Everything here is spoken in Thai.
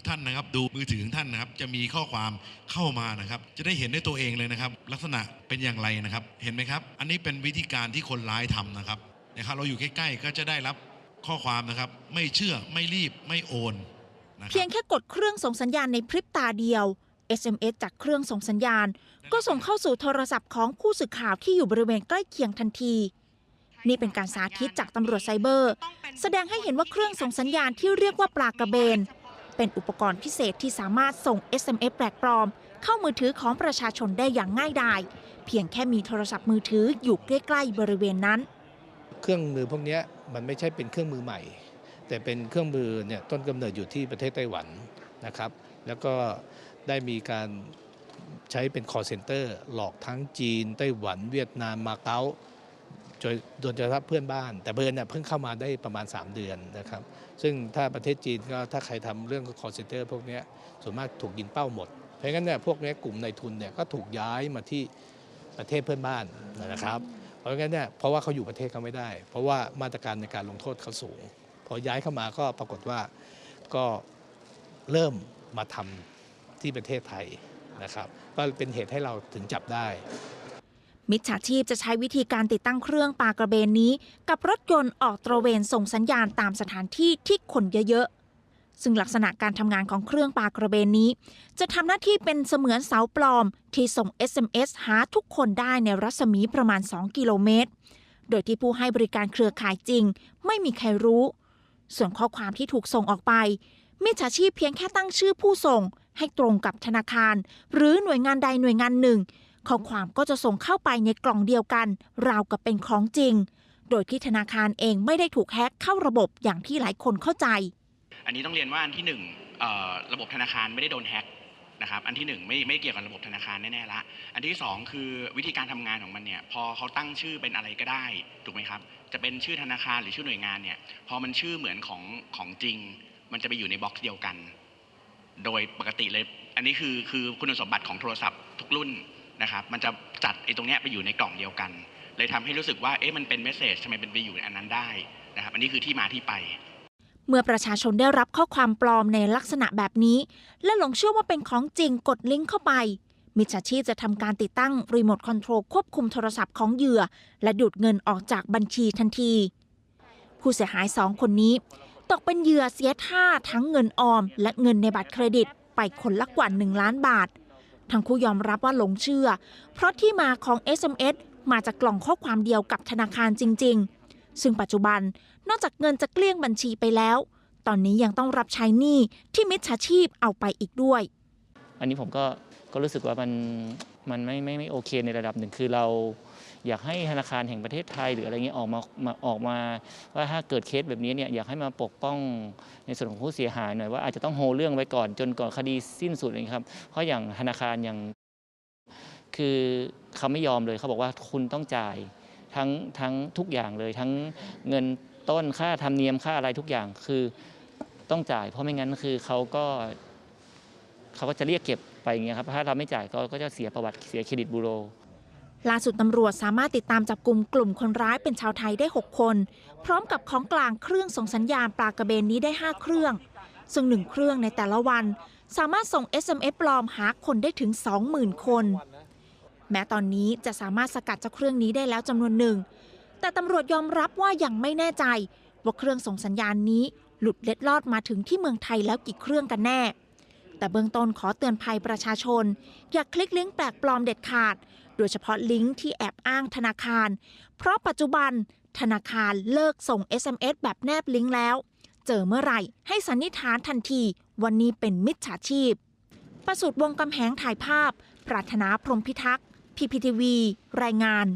กท่านนะครับ ดูมือถือของท่านนะครับ จะมีข้อความเข้ามานะครับ จะได้เห็นด้วยตัวเองเลยนะครับ ลักษณะเป็นอย่างไรนะครับ เห็นไหมครับ อันนี้เป็นวิธีการที่คนร้ายทำนะครับนะครับ เราอยู่ใกล้ๆก็จะได้รับข้อความนะครับ ไม่เชื่อไม่รีบไม่โอนนะคเพียรังบแค่กดเครื่องส่งสัญญาณในพริบตาเดียว SMS จากเครื่องส่งสัญญาณ ก็ส่งเข้าสู่โทรศัพท์ของผู้สื่อข่าวที่อยู่บริเวณใกล้เคียงทันที นี่เป็นการสาธิตจากตำรวจไซเบอร์ แสดงให้เห็นว่าเครื่องส่งสัญญาณที่เรียกว่าปลากระเบน เป็นอุปกรณ์พิเศษที่สามารถส่ง SMS แปลกปลอม เข้ามือถือของประชาชนได้อย่างง่ายดาย เพียงแค่มีโทรศัพท์มือถืออยู่ใกล้ๆบริเวณนั้น เครื่องมือพวกนี้มันไม่ใช่เป็นเครื่องมือใหม่ แต่เป็นเครื่องมือเนี่ยต้นกำเนิดอยู่ที่ประเทศไต้หวันนะครับ แล้วก็ได้มีการใช้เป็น call center หลอกทั้งจีน ไต้หวัน เวียดนามมาเก๊า โดยโดยเฉพาะเพื่อนบ้าน แต่เพื่อนเนี่ยเพิ่งเข้ามาได้ประมาณ 3 เดือนนะครับ ซึ่งถ้าประเทศจีนก็ถ้าใครทำเรื่อง call center พวกนี้ส่วนมากถูกยิงเป้าหมด เพราะงั้นเนี่ยพวกนี้กลุ่มในทุนเนี่ยก็ถูกย้ายมาที่ประเทศเพื่อนบ้านนะครับ เพราะงั้นเนี่ยเพราะว่าเขาอยู่ประเทศเขาไม่ได้ เพราะว่ามาตรการในการลงโทษเขาสูง พอย้ายเข้ามาก็ปรากฏว่าก็เริ่มมาทำที่ประเทศไทยนะครับ ก็เป็นเหตุให้เราถึงจับได้ มิจฉาชีพจะใช้วิธีการติดตั้งเครื่องปลากระเบนนี้ กับรถยนต์ออกตระเวนส่งสัญญาณตามสถานที่ที่คนเยอะๆ ซึ่งลักษณะการทำงานของเครื่องปลากระเบนนี้ จะทำหน้าที่เป็นเสมือนเสาปลอม ที่ส่ง SMS หาทุกคนได้ในรัศมีประมาณ 2 กิโลเมตร โดยที่ผู้ให้บริการเครือข่ายจริง ไม่มีใครรู้ ส่วนข้อความที่ถูกส่งออกไปมิจฉาชีพเพียงแค่ตั้งชื่อผู้ส่ง ให้ตรงกับธนาคาร หรือหน่วยงานใดหน่วยงานหนึ่ง ข้อความก็จะส่งเข้าไปในกล่องเดียวกัน ราวกับเป็นของจริง โดยที่ธนาคารเองไม่ได้ถูกแฮ็กเข้าระบบอย่างที่หลายคนเข้าใจ อันนี้ต้องเรียนว่าอันที่หนึ่งระบบธนาคารไม่ได้โดนแฮ็กนะครับอันที่หนึ่งไม่ไม่เกี่ยวกับระบบธนาคารแน่ๆละ อันที่สองคือวิธีการทำงานของมันเนี่ยพอเขาตั้งชื่อเป็นอะไรก็ได้ถูกไหมครับ จะเป็นชื่อธนาคารหรือชื่อหน่วยงานเนี่ยพอมันชื่อเหมือนของของจริง มันจะไปอยู่ในบ็อกซ์เดียวกัน โดยปกติเลย อันนี้คือคือคุณสมบัติของโทรศัพท์ทุกรุ่น นะครับมันจะจัดไอ้ตรงนี้ไปอยู่ในกล่องเดียวกัน เลยทำให้รู้สึกว่าเอ๊ะมันเป็นเมสเซจทำไมเป็นไปอยู่ในอันนั้นได้นะครับอันนี้คือที่มาที่ไป เมื่อประชาชนได้รับข้อความปลอมในลักษณะแบบนี้ และหลงเชื่อว่าเป็นของจริงกดลิงก์เข้าไป มิจฉาชีพจะทำการติดตั้งรีโมทคอนโทรลควบคุมโทรศัพท์ของเหยื่อ และดูดเงินออกจากบัญชีทันที ผู้เสียหายสองคนนี้ ตกเป็นเหยื่อเสียท่าทั้งเงินออม และเงินในบัตรเครดิตไปคนละกว่า 1 ล้านบาท ทั้งคู่ยอมรับว่าหลงเชื่อ เพราะที่มาของ SMS มาจากกล่องข้อความเดียวกับธนาคารจริง ๆ ซึ่งปัจจุบันนอกจากเงินจะเกลี้ยงบัญชีไปแล้ว ตอนนี้ยังต้องรับใช้หนี้ที่มิจฉาชีพเอาไปอีกด้วย อันนี้ผมก็ ก็รู้สึกว่ามันมันไม่ไม่ไม่โอเคในระดับหนึ่งคือเราอยากให้ธนาคารแห่งประเทศไทยหรืออะไรเงี้ยออกมามาออกมาว่าถ้าเกิดเคสแบบนี้เนี่ยอยากให้มาปกป้องในส่วนของผู้เสียหายหน่อยว่าอาจจะต้องโฮเรื่องไว้ก่อนจนก่อนคดีสิ้นสุดเลยครับ เพราะอย่างธนาคารอย่างคือเขาไม่ยอมเลยเขาบอกว่าคุณต้องจ่ายทั้งทั้งทุกอย่างเลย ทั้งเงินต้นค่าธรรมเนียมค่าอะไรทุกอย่างคือต้องจ่าย เพราะไม่งั้นคือเขาก็ เขาก็จะเรียกเก็บไปอย่างเงี้ยครับถ้าเราไม่จ่ายก็ก็จะเสียประวัติเสียเครดิตบูโรล่าสุดตำรวจสามารถติดตามจับกลุ่มกลุ่มคนร้ายเป็นชาวไทยได้ 6 คน พร้อมกับของกลางเครื่องส่งสัญญาณปลากระเบนนี้ได้ 5 เครื่อง ซึ่งหนึ่งเครื่องในแต่ละวัน สามารถส่ง SMS ปลอมหาคนได้ถึง 20,000 คน แม้ตอนนี้จะสามารถสกัดเจ้าเครื่องนี้ได้แล้วจำนวนหนึ่ง แต่ตำรวจยอมรับว่ายังไม่แน่ใจ ว่าเครื่องส่งสัญญาณนี้หลุดเล็ดลอดมาถึงที่เมืองไทยแล้วกี่เครื่องกันแน่ แต่เบื้องต้นขอเตือนภัยประชาชน อย่าคลิกลิงก์แปลกปลอมเด็ดขาด โดยเฉพาะลิงก์ที่แอบอ้างธนาคาร เพราะปัจจุบันธนาคารเลิกส่ง SMS แบบแนบลิงก์แล้ว เจอเมื่อไหร่ให้สันนิษฐานทันทีวันนี้เป็นมิจฉาชีพ ประสุดวงกำแหงถ่ายภาพ ปรารถนาพรมพิทักษ์พีพีทีวีรายงาน